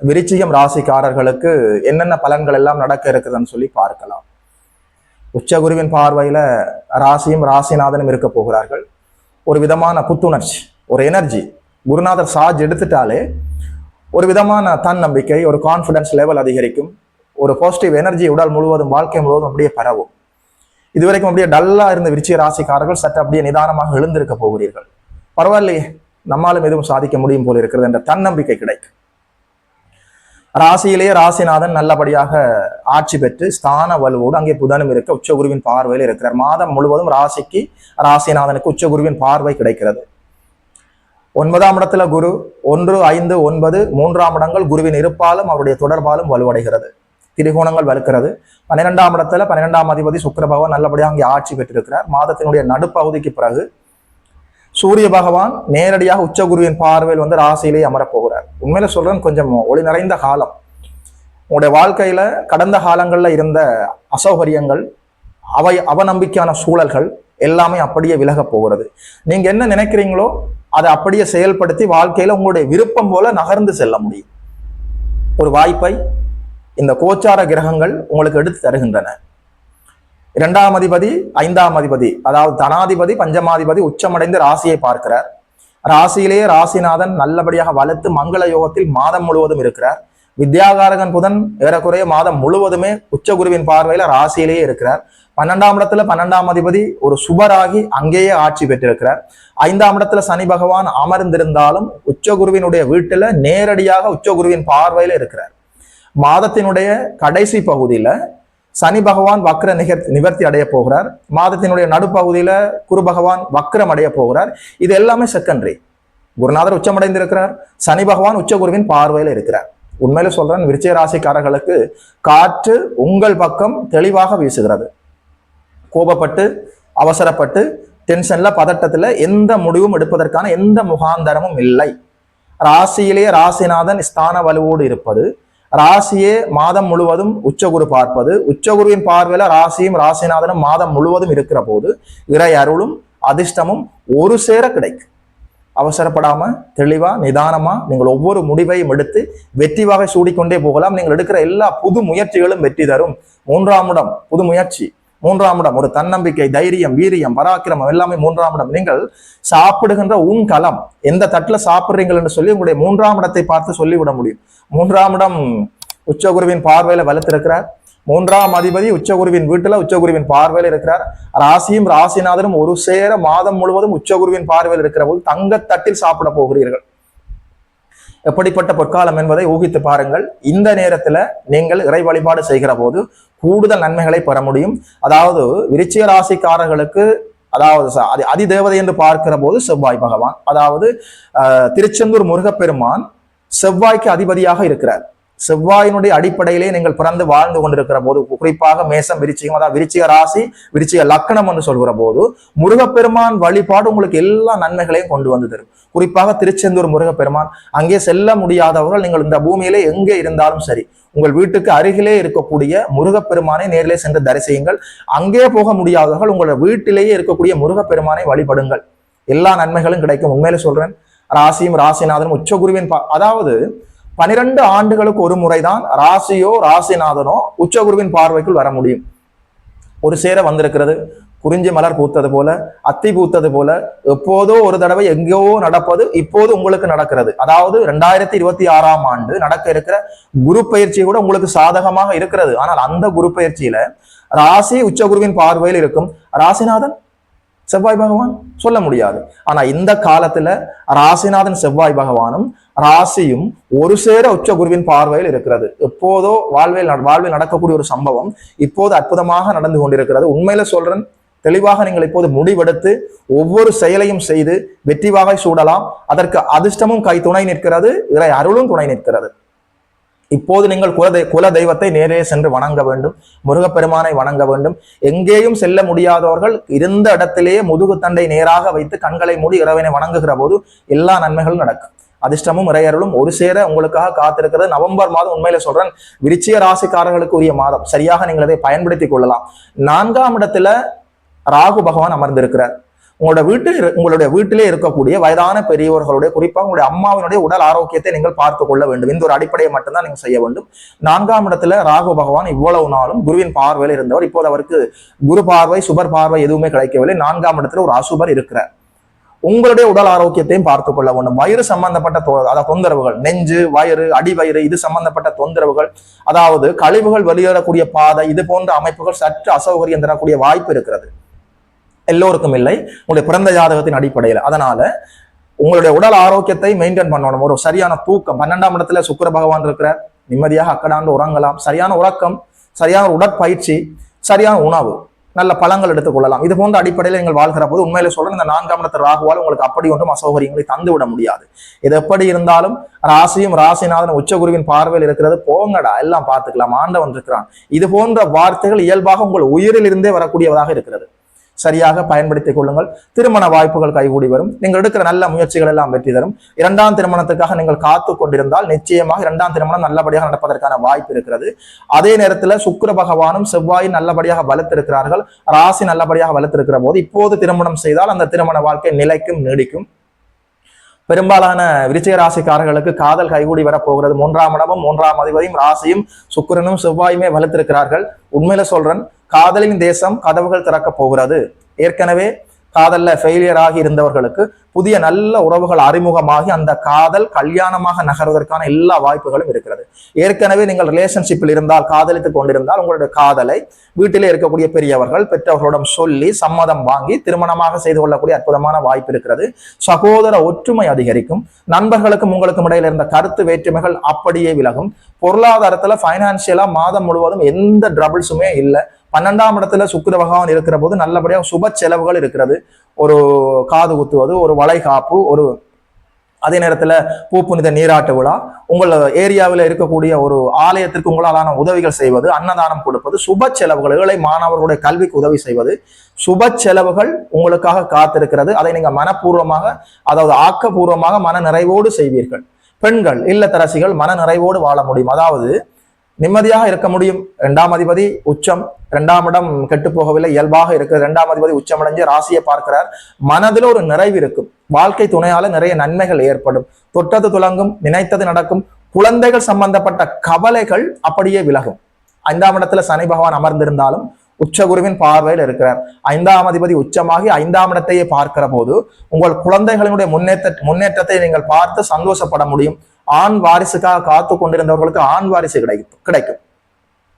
விருச்சிகம் ராசிக்காரர்களுக்கு என்னென்ன பலன்கள் எல்லாம் நடக்க இருக்குதுன்னு சொல்லி பார்க்கலாம். உச்சகுருவின் பார்வையில ராசியும் ராசிநாதனும் இருக்க போகிறார்கள். ஒரு விதமான புத்துணர்ச்சி ஒரு எனர்ஜி குருநாதர் சார்ஜ் எடுத்துட்டாலே ஒரு விதமான தன்னம்பிக்கை ஒரு கான்ஃபிடன்ஸ் லெவல் அதிகரிக்கும். ஒரு பாசிட்டிவ் எனர்ஜி உடல் முழுவதும் வாழ்க்கை முழுவதும் அப்படியே பரவும். இதுவரைக்கும் அப்படியே டல்லா இருந்த விருச்சிக ராசிக்காரர்கள் சற்று அப்படியே நிதானமாக எழுந்திருக்க போகிறீர்கள். பரவாயில்லையே நம்மாலும் எதுவும் சாதிக்க முடியும் போல இருக்கிறது என்ற தன்னம்பிக்கை கிடைக்கும். ராசியிலேயே ராசிநாதன் நல்லபடியாக ஆட்சி பெற்று ஸ்தான வலுவோடு அங்கே புதனும் இருக்க உச்சகுருவின் பார்வையில் இருக்கிறார். மாதம் முழுவதும் ராசிக்கு ராசிநாதனுக்கு உச்சகுருவின் பார்வை கிடைக்கிறது. ஒன்பதாம் இடத்துல குரு ஒன்று ஐந்து ஒன்பது மூன்றாம் இடங்கள் குருவின் இருப்பாலும் அவருடைய தொடர்பாலும் வலுவடைகிறது. திரிகோணங்கள் வலுக்கிறது. பன்னிரெண்டாம் இடத்துல பன்னிரெண்டாம் அதிபதி சுக்கிர பகவான் நல்லபடியாக அங்கே ஆட்சி பெற்றிருக்கிறார். மாதத்தினுடைய நடுப்பகுதிக்கு பிறகு சூரிய பகவான் நேரடியாக உச்சகுருவின் பார்வையில் வந்து ராசியிலேயே அமரப்போகிறார். உண்மையில சொல்றேன் கொஞ்சம் ஒளி நிறைந்த காலம். உங்களுடைய வாழ்க்கையில கடந்த காலங்கள்ல இருந்த அசௌகரியங்கள் அவை அவநம்பிக்கையான சூழல்கள் எல்லாமே அப்படியே விலக போகிறது. நீங்க என்ன நினைக்கிறீங்களோ அதை அப்படியே செயல்படுத்தி வாழ்க்கையில உங்களுடைய விருப்பம் போல நகர்ந்து செல்ல முடியும். ஒரு வாய்ப்பை இந்த கோச்சார கிரகங்கள் உங்களுக்கு எடுத்து தருகின்றன. இரண்டாம் அதிபதி ஐந்தாம் அதிபதி அதாவது தனாதிபதி பஞ்சமாதிபதி உச்சமடைந்து ராசியை பார்க்கிறார். ராசியிலேயே ராசிநாதன் நல்லபடியாக வளர்த்து மங்கள யோகத்தில் மாதம் முழுவதும் இருக்கிறார். வித்யாகாரகன் புதன் ஏறக்குறைய மாதம் முழுவதுமே உச்சகுருவின் பார்வையில ராசியிலேயே இருக்கிறார். பன்னெண்டாம் இடத்துல பன்னெண்டாம் அதிபதி ஒரு சுபராகி அங்கேயே ஆட்சி பெற்றிருக்கிறார். ஐந்தாம் இடத்துல சனி பகவான் அமர்ந்திருந்தாலும் உச்சகுருவினுடைய வீட்டுல நேரடியாக உச்சகுருவின் பார்வையில இருக்கிறார். மாதத்தினுடைய கடைசி பகுதியில சனி பகவான் வக்ர நிகர் நிவர்த்தி அடைய போகிறார். மாதத்தினுடைய நடுப்பகுதியில் குரு பகவான் வக்ரம் அடைய போகிறார். இது எல்லாமே செகண்டரி குருநாதர் உச்சமடைந்திருக்கிறார். சனி பகவான் உச்ச குருவின் பார்வையில் இருக்கிறார். உண்மையில சொல்றேன் விருச்சிக ராசிக்காரர்களுக்கு காற்று உங்கள் பக்கம் தெளிவாக வீசுகிறது. கோபப்பட்டு அவசரப்பட்டு டென்ஷன்ல பதட்டத்துல எந்த முடிவும் எடுப்பதற்கான எந்த முகாந்தரமும் இல்லை. ராசியிலேயே ராசிநாதன் ஸ்தான வலுவோடு இருப்பது ராசியே மாதம் முழுவதும் உச்சகுரு பார்ப்பது. உச்சகுருவின் பார்வையில ராசியும் ராசிநாதனும் மாதம் முழுவதும் இருக்கிற போது இறை அருளும் அதிர்ஷ்டமும் ஒரு சேர கிடைக்கும். அவசரப்படாம தெளிவா நிதானமா நீங்கள் ஒவ்வொரு முடிவையும் எடுத்து வெற்றி வகை சூடிக்கொண்டே போகலாம். நீங்கள் எடுக்கிற எல்லா புது முயற்சிகளும் வெற்றி தரும். மூன்றாம் இடம் புது முயற்சி. மூன்றாம் இடம் ஒரு தன்னம்பிக்கை தைரியம் வீரியம் பராக்கிரமம் எல்லாமே மூன்றாம் இடம். நீங்கள் சாப்பிடுகின்ற உன் களம் எந்த தட்டில் சாப்பிட்றீங்கள் என்று சொல்லி உங்களுடைய மூன்றாம் இடத்தை பார்த்து சொல்லிவிட முடியும். மூன்றாம் இடம் உச்சகுருவின் பார்வையில வலுத்திருக்கிறார். மூன்றாம் அதிபதி உச்சகுருவின் வீட்டுல உச்சகுருவின் பார்வையில் இருக்கிறார். ராசியும் ராசிநாதனும் ஒரு சேர மாதம் முழுவதும் உச்சகுருவின் பார்வையில் இருக்கிற போது தங்கத்தட்டில் சாப்பிட போகிறீர்கள். எப்படிப்பட்ட பொற்காலம் என்பதை ஊகித்து பாருங்கள். இந்த நேரத்தில் நீங்கள் இறை வழிபாடு செய்கிற போது கூடுதல் நன்மைகளை பெற முடியும். அதாவது விருச்சிக ராசிக்காரர்களுக்கு அதாவது அதி அதிதேவதை என்று பார்க்கிற போது செவ்வாய் பகவான் அதாவது திருச்செந்தூர் முருகப்பெருமான் செவ்வாய்க்கு அதிபதியாக இருக்கிறார். செவ்வாயினுடைய அடிப்படையிலே நீங்கள் பிறந்து வாழ்ந்து கொண்டிருக்கிற போது குறிப்பாக மேசம் விருச்சிகம் அதாவது விருச்சிக ராசி விருச்சிக லக்னம் என்று சொல்கிற போது முருகப்பெருமான் வழிபாடு உங்களுக்கு எல்லா நன்மைகளையும் கொண்டு வந்து தரும். குறிப்பாக திருச்செந்தூர் முருகப்பெருமான் அங்கே செல்ல முடியாதவர்கள் நீங்கள் இந்த பூமியிலே எங்கே இருந்தாலும் சரி உங்கள் வீட்டுக்கு அருகிலே இருக்கக்கூடிய முருகப்பெருமானை நேரிலே சென்று தரிசியுங்கள். அங்கே போக முடியாதவர்கள் உங்களோட வீட்டிலேயே இருக்கக்கூடிய முருகப்பெருமானை வழிபடுங்கள். எல்லா நன்மைகளும் கிடைக்கும். உண்மையில சொல்றேன். ராசியும் ராசிநாதனும் உச்சகுருவின் பா- அதாவது பனிரெண்டு ஆண்டுகளுக்கு ஒரு முறைதான் ராசியோ ராசிநாதனோ உச்சகுருவின் பார்வைக்குள் வர முடியும். ஒரு சேர வந்திருக்கிறது. குறிஞ்சி மலர் பூத்தது போல அத்தி பூத்தது போல எப்போதோ ஒரு தடவை எங்கேயோ நடப்பது இப்போது உங்களுக்கு நடக்கிறது. அதாவது ரெண்டாயிரத்தி இருபத்தி ஆறாம் ஆண்டு நடக்க இருக்கிற குரு பயிற்சி கூட உங்களுக்கு சாதகமாக இருக்கிறது. ஆனால் அந்த குரு பயிற்சியில ராசி உச்சகுருவின் பார்வையில் இருக்கும் ராசிநாதன் செவ்வாய் பகவான் சொல்ல முடியாது. ஆனா இந்த காலத்துல ராசிநாதன் செவ்வாய் பகவானும் ராசியும் ஒரு சேர உச்ச குருவின் பார்வையில் இருக்கிறது. எப்போதோ வாழ்வில் நட- வாழ்வில் நடக்கக்கூடிய ஒரு சம்பவம் இப்போது அற்புதமாக நடந்து கொண்டிருக்கிறது. உண்மையில சொல்றேன் தெளிவாக நீங்கள் இப்போது முடிவெடுத்து ஒவ்வொரு செயலையும் செய்து வெற்றிவாக சூடலாம். அதற்கு அதிர்ஷ்டமும் கை துணை நிற்கிறது இறை அருளும் துணை நிற்கிறது. இப்போது நீங்கள் குலதெய் குல தெய்வத்தை நேரே சென்று வணங்க வேண்டும் முருகப்பெருமானை வணங்க வேண்டும். எங்கேயும் செல்ல முடியாதவர்கள் இருந்த இடத்திலேயே முதுகு தண்டை நேராக வைத்து கண்களை மூடி இறைவனை வணங்குகிற போது எல்லா நன்மைகளும் நடக்கும். அதிர்ஷ்டமும் இறையருளும் ஒரு சேர உங்களுக்காக காத்திருக்கிறது. நவம்பர் மாதம் உண்மையில சொல்றேன் விருச்சிய ராசிக்காரர்களுக்கு உரிய மாதம். சரியாக நீங்கள் அதை பயன்படுத்திக் கொள்ளலாம். நான்காம் இடத்துல ராகு பகவான் அமர்ந்திருக்கிறார். உங்களோட வீட்டில் இரு- உங்களுடைய வீட்டிலே இருக்கக்கூடிய வயதான பெரியவர்களுடைய குறிப்பாக உங்களுடைய அம்மாவினுடைய உடல் ஆரோக்கியத்தை நீங்கள் பார்த்து கொள்ள வேண்டும். இந்த ஒரு அடிப்படையை மட்டும்தான் நீங்கள் செய்ய வேண்டும். நான்காம் இடத்துல ராகு பகவான் இவ்வளவு நாளும் குருவின் பார்வையில் இருந்தவர். இப்போது அவருக்கு குரு பார்வை சுபர் பார்வை எதுவுமே கிடைக்கவில்லை. நான்காம் இடத்துல ஒரு அசுபர் இருக்கிறார். உங்களுடைய உடல் ஆரோக்கியத்தையும் பார்த்து கொள்ள வேண்டும். வயிறு சம்பந்தப்பட்ட தொ- அதாவது தொந்தரவுகள் நெஞ்சு வயிறு அடிவயிறு இது சம்பந்தப்பட்ட தொந்தரவுகள் அதாவது கழிவுகள் வெளியேறக்கூடிய பாதை இது போன்ற அமைப்புகள் சற்று அசௌகரியம் தரக்கூடிய வாய்ப்பு இருக்கிறது. எல்லோருக்கும் இல்லை. உங்களுடைய பிறந்த ஜாதகத்தின் அடிப்படையில். அதனால உங்களுடைய உடல் ஆரோக்கியத்தை மெயின்டைன் பண்ணணும். ஒரு சரியான தூக்கம் பன்னெண்டாம் இடத்துல சுக்கர பகவான் இருக்கிறார். நிம்மதியாக அக்கடாண்டு உறங்கலாம். சரியான உறக்கம் சரியான உடற்பயிற்சி சரியான உணவு. நல்ல பழங்கள் எடுத்துக்கொள்ளலாம் இது போன்ற அடிப்படையில் நீங்கள் வாழ்கிற போது உண்மையில சொல்றேன் இந்த நான்காம் இடத்து ராகுவால் உங்களுக்கு அப்படி ஒன்றும் அசௌகரியங்களை தந்து விட முடியாது. இது எப்படி இருந்தாலும் ராசியும் ராசிநாதன் உச்சகுருவின் பார்வையில் இருக்கிறது. போங்கடா எல்லாம் பார்த்துக்கலாம். ஆண்டவன் இருக்கிறான். இது போன்ற வார்த்தைகள் இயல்பாக உங்கள் உயிரில் இருந்தே வரக்கூடியவதாக இருக்கிறது. சரியாக பயன்படுத்திக் கொள்ளுங்கள். திருமண வாய்ப்புகள் கைகூடி வரும். நீங்கள் எடுக்கிற நல்ல முயற்சிகள் எல்லாம் வெற்றி தரும். இரண்டாம் திருமணத்துக்காக நீங்கள் காத்து கொண்டிருந்தால் நிச்சயமாக இரண்டாம் திருமணம் நல்லபடியாக நடப்பதற்கான வாய்ப்பு இருக்கிறது. அதே நேரத்தில் சுக்கர பகவானும் செவ்வாயும் நல்லபடியாக வலுத்திருக்கிறார்கள் ராசி நல்லபடியாக வலுத்திருக்கிற போது இப்போது திருமணம் செய்தால் அந்த திருமண வாழ்க்கை நிலைக்கும் நீடிக்கும். பெரும்பாலான விருச்சிக ராசிக்காரர்களுக்கு காதல் கைகூடி வரப்போகிறது. மூன்றாம் இடமும் மூன்றாம் அதிபதியும் ராசியும் சுக்கிரனும் செவ்வாயுமே வலுத்திருக்கிறார்கள். உண்மையில சொல்றேன் காதலின் தேசம் கதவுகள் திறக்கப் போகிறது. ஏற்கனவே காதல்ல ஃபெயிலியர் ஆகி இருந்தவர்களுக்கு புதிய நல்ல உறவுகள் அறிமுகமாகி அந்த காதல் கல்யாணமாக நகர்வதற்கான எல்லா வாய்ப்புகளும் இருக்கிறது. ஏற்கனவே நீங்கள் ரிலேஷன்ஷிப்பில் இருந்தால் காதலித்துக் கொண்டிருந்தால் உங்களுடைய காதலை வீட்டிலே இருக்கக்கூடிய பெரியவர்கள் பெற்றவர்களிடம் சொல்லி சம்மதம் வாங்கி திருமணமாக செய்து கொள்ளக்கூடிய அற்புதமான வாய்ப்பு இருக்கிறது. சகோதர ஒற்றுமை அதிகரிக்கும். நண்பர்களுக்கும் உங்களுக்கும் இடையில இருந்த கருத்து வேற்றுமைகள் அப்படியே விலகும். பொருளாதாரத்துல பைனான்சியலா மாதம் முழுவதும் எந்த ட்ரபிள்ஸுமே இல்லை. பன்னெண்டாம் இடத்துல சுக்கிர பகவான் இருக்கிற போது நல்லபடியாக சுப செலவுகள் இருக்கிறது. ஒரு காது குத்துவது ஒரு வளைகாப்பு ஒரு அதே நேரத்தில் பூ புனித நீராட்டு விழா உங்கள் ஏரியாவில் இருக்கக்கூடிய ஒரு ஆலயத்திற்கு உங்களாலான உதவிகள் செய்வது அன்னதானம் கொடுப்பது சுப செலவுகள் ஏழை மாணவர்களுடைய கல்விக்கு உதவி செய்வது சுப செலவுகள் உங்களுக்காக காத்திருக்கிறது. அதை நீங்கள் மனப்பூர்வமாக அதாவது ஆக்கப்பூர்வமாக மன நிறைவோடு செய்வீர்கள். பெண்கள் இல்லத்தரசிகள் மன நிறைவோடு வாழ முடியும். அதாவது நிம்மதியாக இருக்க முடியும். இரண்டாம் அதிபதி உச்சம். இரண்டாம் இடம் கெட்டு போகவில்லை இயல்பாக இருக்கு இரண்டாம் அதிபதி உச்சமடைஞ்சு ராசியை பார்க்கிறார். மனதில் ஒரு நிறைவு இருக்கும். வாழ்க்கை துணையால நிறைய நன்மைகள் ஏற்படும். தொட்டது துலங்கும் நினைத்தது நடக்கும். குழந்தைகள் சம்பந்தப்பட்ட கவலைகள் அப்படியே விலகும். ஐந்தாம் இடத்துல சனி பகவான் அமர்ந்திருந்தாலும் உச்சகுருவின் பார்வையில் இருக்கிறார். ஐந்தாம் அதிபதி உச்சமாகி ஐந்தாம் இடத்தையே பார்க்கிற போது உங்கள் குழந்தைகளினுடைய முன்னேற்ற முன்னேற்றத்தை நீங்கள் பார்த்து சந்தோஷப்பட முடியும். ஆண் வாரிசுக்காக காத்து கொண்டிருந்தவர்களுக்கு ஆண் வாரிசு கிடைக்கும் கிடைக்கும்.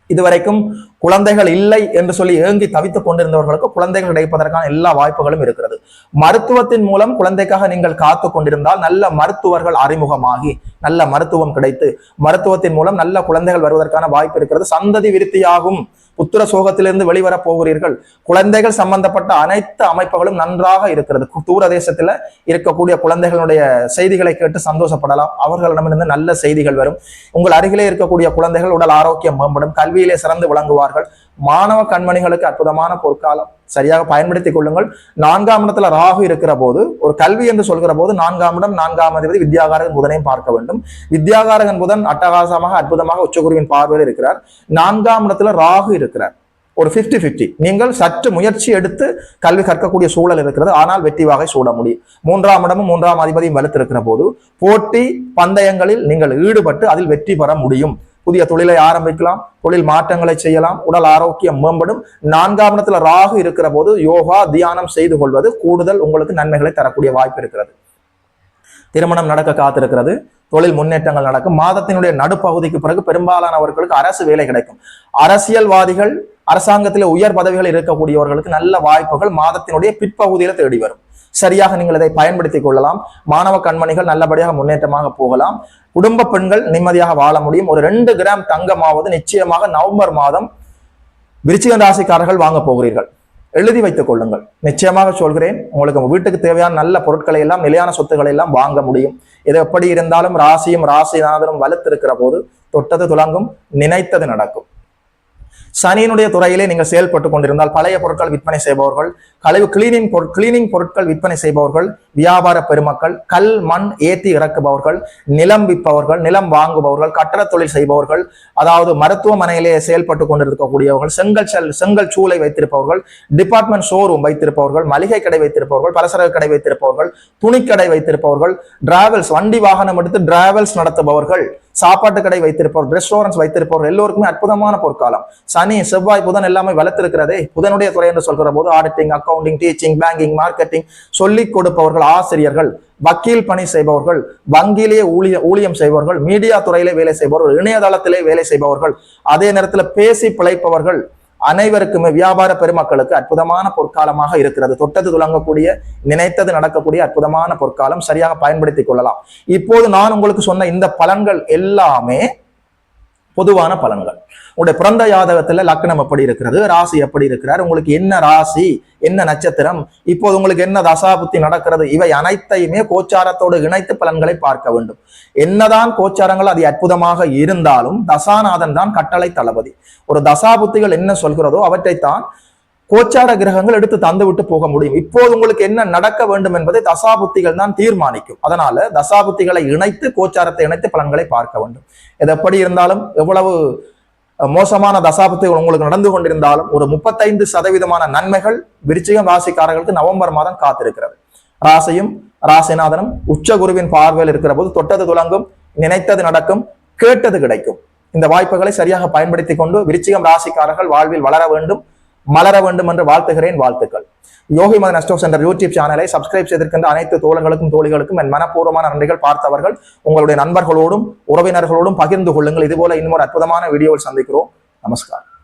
இதுவரைக்கும் குழந்தைகள் இல்லை என்று சொல்லி ஏங்கி தவித்துக் கொண்டிருந்தவர்களுக்கு குழந்தைகள் கிடைப்பதற்கான எல்லா வாய்ப்புகளும் இருக்கிறது. மருத்துவத்தின் மூலம் குழந்தைக்காக நீங்கள் காத்து கொண்டிருந்தால் நல்ல மருத்துவர்கள் அறிமுகமாகி நல்ல மருத்துவம் கிடைத்து மருத்துவத்தின் மூலம் நல்ல குழந்தைகள் வருவதற்கான வாய்ப்பு இருக்கிறது. சந்ததி விருத்தியாகும். புத்திர சோகத்திலிருந்து வெளிவரப் போகிறீர்கள். குழந்தைகள் சம்பந்தப்பட்ட அனைத்து அமைப்புகளும் நன்றாக இருக்கிறது. தூர தேசத்துல இருக்கக்கூடிய குழந்தைகளுடைய செய்திகளை கேட்டு சந்தோஷப்படலாம். அவர்களிடமிருந்து நல்ல செய்திகள் வரும். உங்கள் அருகிலே இருக்கக்கூடிய குழந்தைகள் உடல் ஆரோக்கியம் மேம்படும். கல்வி கல்வியிலே சிறந்து விளங்குவார்கள். மாணவ கண்மணிகளுக்கு அற்புதமான பொற்காலம். சரியாக பயன்படுத்திக் கொள்ளுங்கள். நான்காம் இடத்துல ராகு இருக்கிற போது ஒரு கல்வி என்று சொல்கிற போது நான்காம் இடம் நான்காம் அதிபதி வித்யாகாரகன் புதனையும் பார்க்க வேண்டும். வித்யாகாரகன் புதன் அட்டகாசமாக அற்புதமாக உச்சகுருவின் பார்வையில் இருக்கிறார். நான்காம் இடத்துல ராகு இருக்கிறார். ஒரு 50 50 நீங்கள் சற்று முயற்சி எடுத்து கல்வி கற்கக்கூடிய சூழல் இருக்கிறது. ஆனால் வெற்றி வாகை சூட முடியும். மூன்றாம் இடமும் மூன்றாம் அதிபதியும் வலுத்திருக்கிற போது போட்டி பந்தயங்களில் நீங்கள் ஈடுபட்டு அதில் வெற்றி பெற முடியும். புதிய தொழிலை ஆரம்பிக்கலாம் தொழில் மாற்றங்களை செய்யலாம் உடல் ஆரோக்கியம் மேம்படும். நான்காம் இடத்துல ராகு இருக்கிற போது யோகா தியானம் செய்து கொள்வது கூடுதல் உங்களுக்கு நன்மைகளை தரக்கூடிய வாய்ப்பு இருக்கிறது. திருமணம் நடக்க காத்திருக்கிறது. தொழில் முன்னேற்றங்கள் நடக்கும். மாதத்தினுடைய நடுப்பகுதிக்கு பிறகு பெரும்பாலானவர்களுக்கு அரசு வேலை கிடைக்கும். அரசியல்வாதிகள் அரசாங்கத்தில் உயர் பதவிகள் இருக்கக்கூடியவர்களுக்கு நல்ல வாய்ப்புகள் மாதத்தினுடைய பிற்பகுதியில தேடி வரும். சரியாக நீங்கள் இதை பயன்படுத்திக் கொள்ளலாம். மாணவ கண்மணிகள் நல்லபடியாக முன்னேற்றமாக போகலாம். குடும்ப பெண்கள் நிம்மதியாக வாழ முடியும். ஒரு ரெண்டு கிராம் தங்கமாவது நிச்சயமாக நவம்பர் மாதம் விருச்சிக ராசிக்காரர்கள் வாங்க போகிறீர்கள். எழுதி வைத்துக் கொள்ளுங்கள். நிச்சயமாக சொல்கிறேன் உங்களுக்கு வீட்டுக்கு தேவையான நல்ல பொருட்களை எல்லாம் நிலையான சொத்துக்களை எல்லாம் வாங்க முடியும். இது எப்படி இருந்தாலும் ராசியும் ராசிநாதனும் வலுத்திருக்கிற போது தொட்டது துலங்கும் நினைத்தது நடக்கும். சனியினுடைய துறையிலே நீங்கள் செயல்பட்டு கொண்டிருந்தால் பழைய பொருட்கள் விற்பனை செய்பவர்கள் கழிவு கிளீனிங் பொருட் கிளீனிங் பொருட்கள் விற்பனை செய்பவர்கள் வியாபார பெருமக்கள் கல் மண் ஏத்தி இறக்குபவர்கள் நிலம் விற்பவர்கள் நிலம் வாங்குபவர்கள் கட்டட தொழில் செய்பவர்கள் அதாவது மருத்துவமனையிலே செயல்பட்டு கொண்டிருக்கக்கூடியவர்கள் செங்கல் செல் செங்கல் சூளை வைத்திருப்பவர்கள் டிபார்ட்மெண்ட் ஷோரூம் வைத்திருப்பவர்கள் மளிகை கடை வைத்திருப்பவர்கள் பலசரக்கு கடை வைத்திருப்பவர்கள் துணிக்கடை வைத்திருப்பவர்கள் டிராவல்ஸ் வண்டி வாகனம் எடுத்து டிராவல்ஸ் நடத்துபவர்கள் சாப்பாட்டு கடை வைத்திருப்பவர் ரெஸ்டாரண்ட்ஸ் வைத்திருப்பவர் எல்லோருக்குமே அற்புதமான பொற்காலம். சனி செவ்வாய் புதன் எல்லாமே வளர்த்திருக்கிறதே புதனுடைய துறை என்று சொல்கிற போது auditing accounting teaching banking marketing சொல்லிக் கொடுப்பவர்கள் ஆசிரியர்கள் வக்கீல் பணி செய்பவர்கள் வங்கியிலேயே ஊழிய ஊழியம் செய்பவர்கள் மீடியா துறையிலே வேலை செய்பவர்கள் இணையதளத்திலே வேலை செய்பவர்கள் அதே நேரத்தில் பேசி பிழைப்பவர்கள் அனைவருக்குமே வியாபார பெருமக்களுக்கு அற்புதமான பொற்காலமாக இருக்கிறது. தொட்டது துளங்கக்கூடிய நினைத்தது நடக்கக்கூடிய அற்புதமான பொற்காலம் சரியாக பயன்படுத்திக் கொள்ளலாம். இப்போது நான் உங்களுக்கு சொன்ன இந்த பலன்கள் எல்லாமே பொதுவான பலன்கள். உங்களுடைய பிறந்த ஜாதகத்துல லக்னம் எப்படி இருக்கிறது? ராசி எப்படி இருக்கிறார்? உங்களுக்கு என்ன ராசி? என்ன நட்சத்திரம்? இப்போது உங்களுக்கு என்ன தசாபுத்தி நடக்கிறது? இவை அனைத்தையுமே கோச்சாரத்தோடு இணைத்து பலன்களை பார்க்க வேண்டும். என்னதான் கோச்சாரங்கள் அது அற்புதமாக இருந்தாலும் தசாநாதன் தான் கட்டளை தளபதி. ஒரு தசாபுத்திகள் என்ன சொல்கிறதோ அவற்றைத்தான் கோச்சார கிரகங்கள் எடுத்து தந்து விட்டு போக முடியும். இப்போது உங்களுக்கு என்ன நடக்க வேண்டும் என்பதை தசாபுத்திகள் தான் தீர்மானிக்கும். அதனால தசாபுத்திகளை இணைத்து கோச்சாரத்தை இணைத்து பலன்களை பார்க்க வேண்டும். இது எப்படி இருந்தாலும் எவ்வளவு மோசமான தசாபுத்திகள் உங்களுக்கு நடந்து கொண்டிருந்தாலும் ஒரு முப்பத்தைந்து சதவீதமான நன்மைகள் விருச்சிகம் ராசிக்காரர்களுக்கு நவம்பர் மாதம் காத்திருக்கிறது. ராசியும் ராசிநாதனும் உச்ச குருவின் பார்வையில் இருக்கிற போது தொட்டது துலங்கும் நினைத்தது நடக்கும் கேட்டது கிடைக்கும். இந்த வாய்ப்புகளை சரியாக பயன்படுத்தி கொண்டு விருச்சிகம் ராசிக்காரர்கள் வாழ்வில் வளர வேண்டும். மலர வேண்டும் என்று வாழ்த்துகிறேன் வாழ்த்துக்கள். யோகி மதன் அஸ்டோ என்ற யூடியூப் சேனலை சப்ஸ்கிரைப் செய்திருக்கின்ற அனைத்து தோழர்களுக்கும் தோழிகளுக்கும் என் மனப்பூர்வமான நன்றிகள் பார்த்தவர்கள். உங்களுடைய நண்பர்களோடும் உறவினர்களோடும் பகிர்ந்து கொள்ளுங்கள். இதுபோல இன்னொரு அற்புதமான வீடியோவில் சந்திக்கிறோம். நமஸ்காரம்